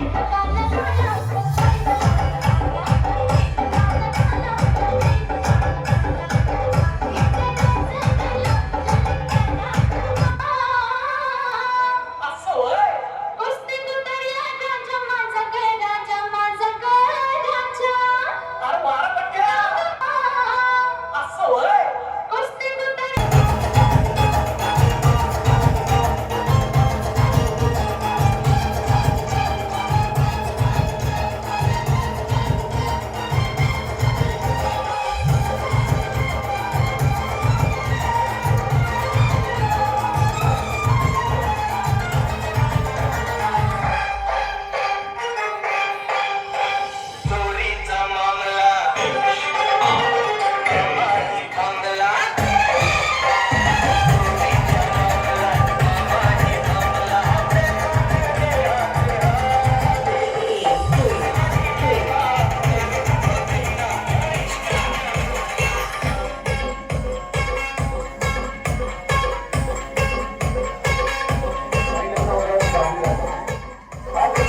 Yeah.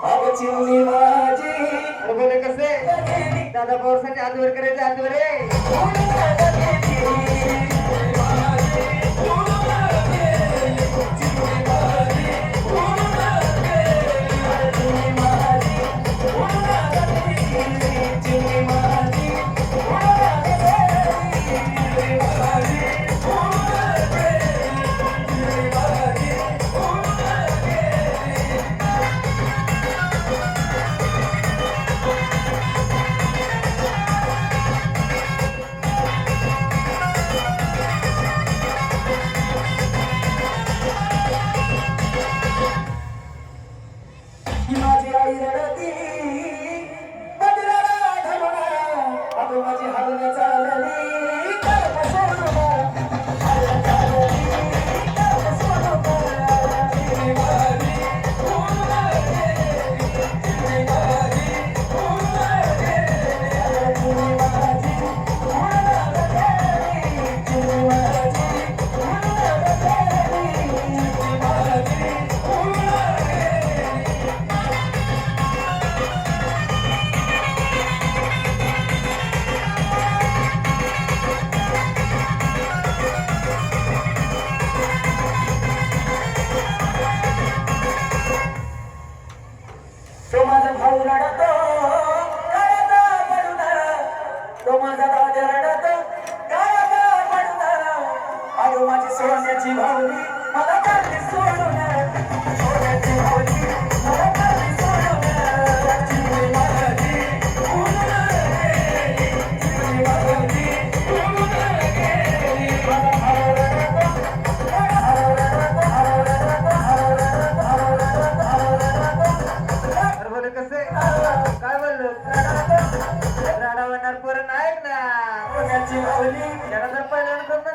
चिमणी माझी बोले कसे? दादा पवारसाठी आजवर करायचे आजवर వచ్చి మళ్ళీ జనసప్పని అనుకుందా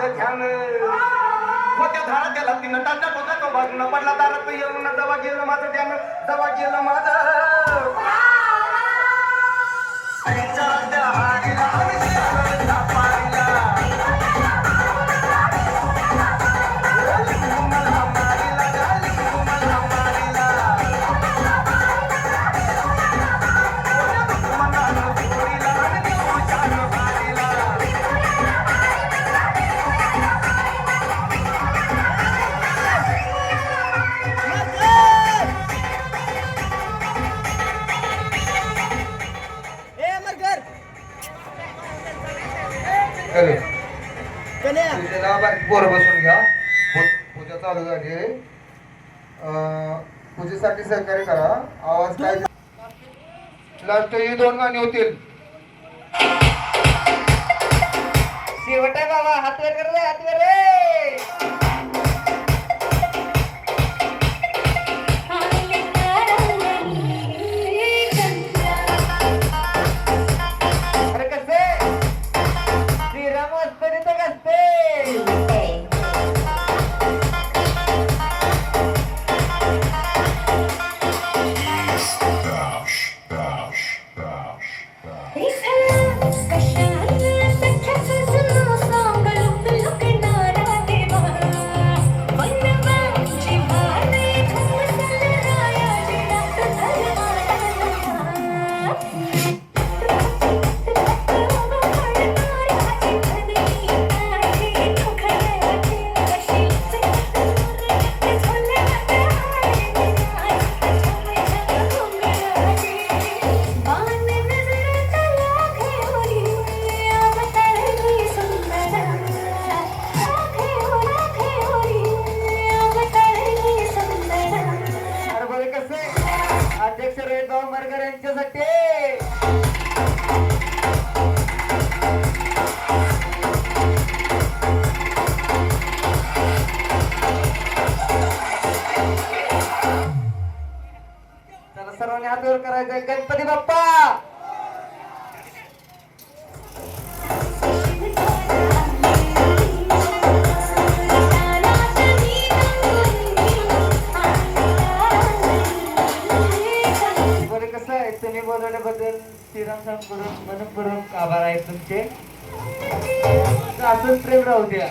माझं ध्यान. होत्या धारात गेला तिनं. टाटत होता तो बाजून पडला दारात येऊन. दवा गेलं माझं ध्यान. दवा गेलं माझं. हॅलो पूजेला बारीक पोरं बसून घ्या. पूजा चालू झाली. पूजेसाठी सहकार्य करा. आवाज काय लास्ट ही दोन गाणी होतील. शेवट बाबा हात वर कर हात वर. आहे तुमचे असंच प्रेम राहू द्या.